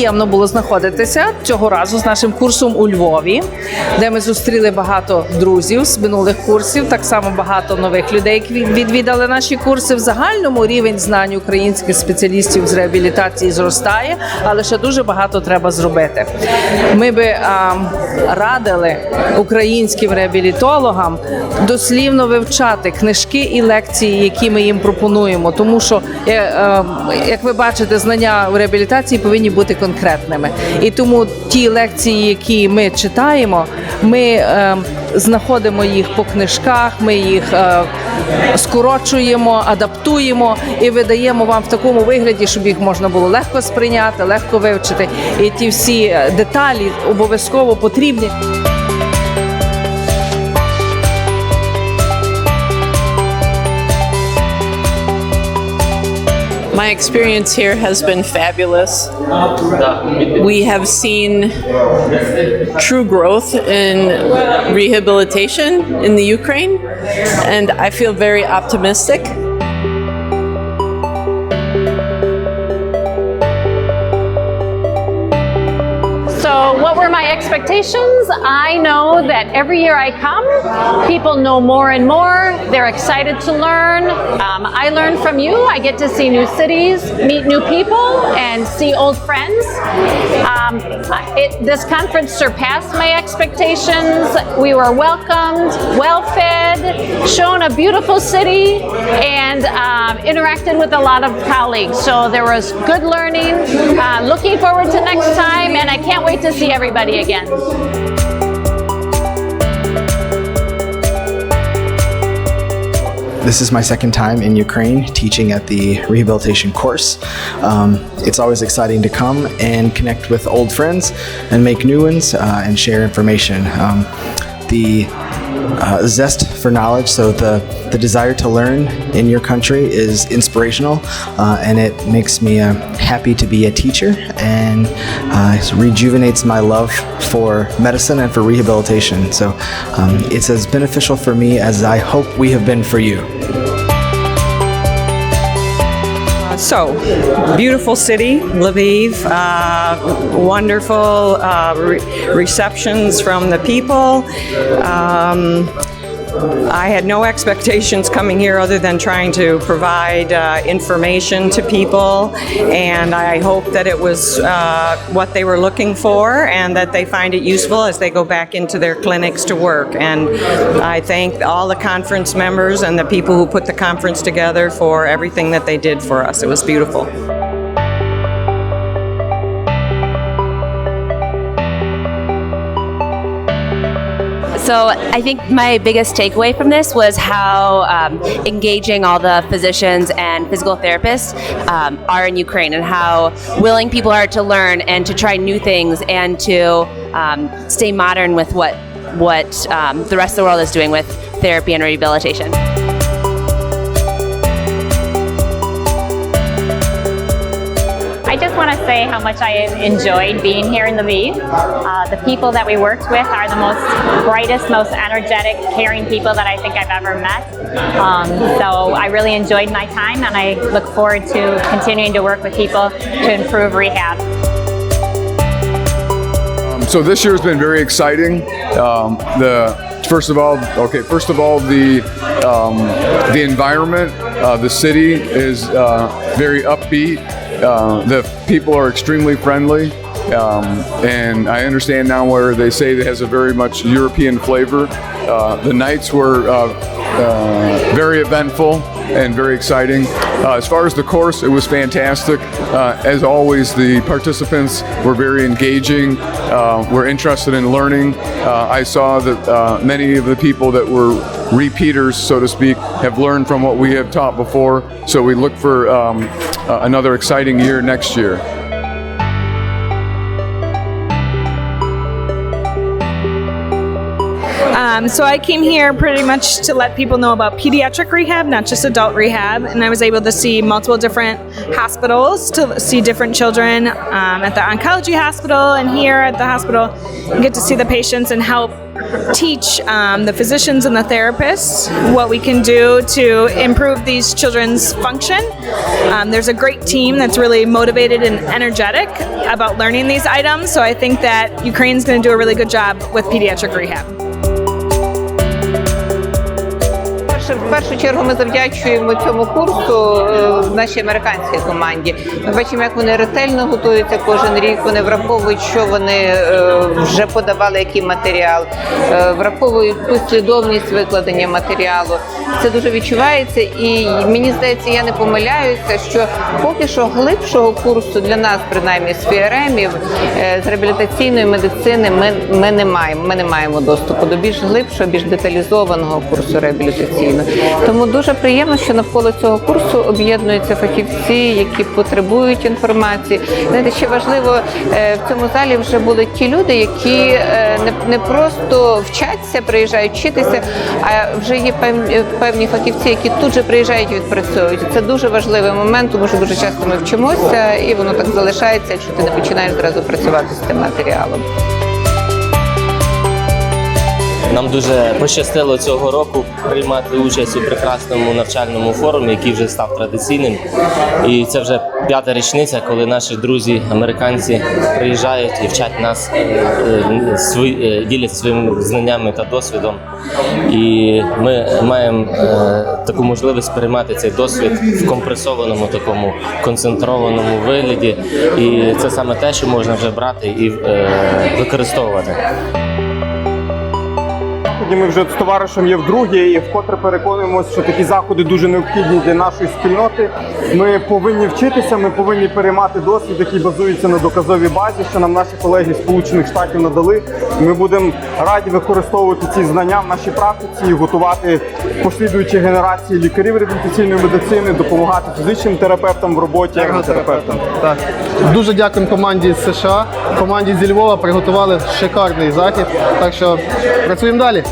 приємно було знаходитися цього разу з нашим курсом у Львові, де ми зустріли багато друзів з минулих курсів. Так само багато нових людей, які відвідали наші курси. В загальному рівень знань українських спеціалістів з реабілітації зростає, але ще дуже багато треба зробити. Ми би а, радили українським реабілітологам дослівно вивчати книжки і лекції, які ми їм пропонуємо, тому що е, е, як ви бачите, знання в реабілітації повинні бути конкретними. І тому ті лекції, які ми читаємо, ми е, знаходимо їх по книжках, ми їх е, скорочуємо, адаптуємо і видаємо вам в такому вигляді, щоб їх можна було легко сприйняти, легко вивчити. І ті всі е, деталі обов'язково потрібні. My experience here has been fabulous. We have seen true growth in rehabilitation in the Ukraine, and I feel very optimistic. So, what were my expectations? I know that every year I come, people know more and more. They're excited to learn. Um, I learn from you. I get to see new cities, meet new people, and see old friends. Um, it, this conference surpassed my expectations. We were welcomed, well shown a beautiful city, and um, interacted with a lot of colleagues. So, there was good learning. Uh, looking forward to next time, and I can't wait to see everybody again. This is my second time in Ukraine teaching at the rehabilitation course. Um, it's always exciting to come and connect with old friends and make new ones uh, and share information. Um, the uh, zest for knowledge, so the, the desire to learn in your country is inspirational uh, and it makes me uh, happy to be a teacher and uh, it rejuvenates my love for medicine and for rehabilitation. So um, it's as beneficial for me as I hope we have been for you. So, beautiful city, Lviv, uh, wonderful uh, re- receptions from the people. Um, I had no expectations coming here other than trying to provide uh, information to people, and I hope that it was uh, what they were looking for and that they find it useful as they go back into their clinics to work. And I thank all the conference members and the people who put the conference together for everything that they did for us. It was beautiful. So I think my biggest takeaway from this was how um, engaging all the physicians and physical therapists um, are in Ukraine, and how willing people are to learn and to try new things and to um, stay modern with what what um, the rest of the world is doing with therapy and rehabilitation. Want to say how much I enjoyed being here in Lviv. Uh, the people that we worked with are the most brightest, most energetic, caring people that I think I've ever met. Um, so I really enjoyed my time, and I look forward to continuing to work with people to improve rehab. So this year has been very exciting. Um, the first of all, okay, first of all, the um, the environment, uh, the city is uh, very upbeat. Uh, the people are extremely friendly, um, and I understand now where they say it has a very much European flavor. Uh, the nights were uh, uh, very eventful and very exciting. Uh, as far as the course, it was fantastic. Uh, as always, the participants were very engaging, uh, were interested in learning. I saw that many of the people that were repeaters, so to speak, have learned from what we have taught before. So we look for um, uh, another exciting year next year. Um, so I came here pretty much to let people know about pediatric rehab, not just adult rehab, and I was able to see multiple different hospitals to see different children um, at the oncology hospital and here at the hospital, and get to see the patients and help teach um, the physicians and the therapists what we can do to improve these children's function. Um, there's a great team that's really motivated and energetic about learning these items, so I think that Ukraine's going to do a really good job with pediatric rehab. Перше, в першу чергу ми завдячуємо цьому курсу е, нашій американській команді. Ми бачимо, як вони ретельно готуються кожен рік. Вони враховують, що вони е, вже подавали, який матеріал, е, враховують послідовність викладення матеріалу. Це дуже відчувається, і мені здається, я не помиляюся, що поки що глибшого курсу для нас, принаймні з ФІРМів, е, з реабілітаційної медицини, ми, ми не маємо. Ми не маємо доступу до більш глибшого, більш деталізованого курсу реабілітаційного. Тому дуже приємно, що навколо цього курсу об'єднуються фахівці, які потребують інформації. Знаєте, ще важливо е, в цьому залі вже були ті люди, які е, не, просто вчаться, приїжджають вчитися, а вже є певні, певні фахівці, які тут же приїжджають і відпрацьовують. Це дуже важливий момент, тому що дуже часто ми вчимося, і воно так залишається, якщо ти не починаєш зразу працювати з тим матеріалом. Нам дуже пощастило цього року приймати участь у прекрасному навчальному форумі, який вже став традиційним. І це вже п'ята річниця, коли наші друзі американці приїжджають і вчать нас, е, е, е, діляться своїми знаннями та досвідом. І ми маємо таку можливість переймати цей досвід в компресованому такому концентрованому вигляді. І це саме те, що можна вже брати і використовувати. Сьогодні ми вже з товаришем є вдруге і вкотре переконуємося, що такі заходи дуже необхідні для нашої спільноти. Ми повинні вчитися, ми повинні переймати досвід, який базується на доказовій базі, що нам наші колеги Сполучених Штатів надали. Ми будемо раді використовувати ці знання в нашій практиці готувати послідуючі генерації лікарів реабілітаційної медицини, допомагати фізичним терапевтам в роботі, ерготерапевтам. Так. Дуже дякуємо команді з США, команді зі Львова приготували шикарний захід. Так що працюємо далі.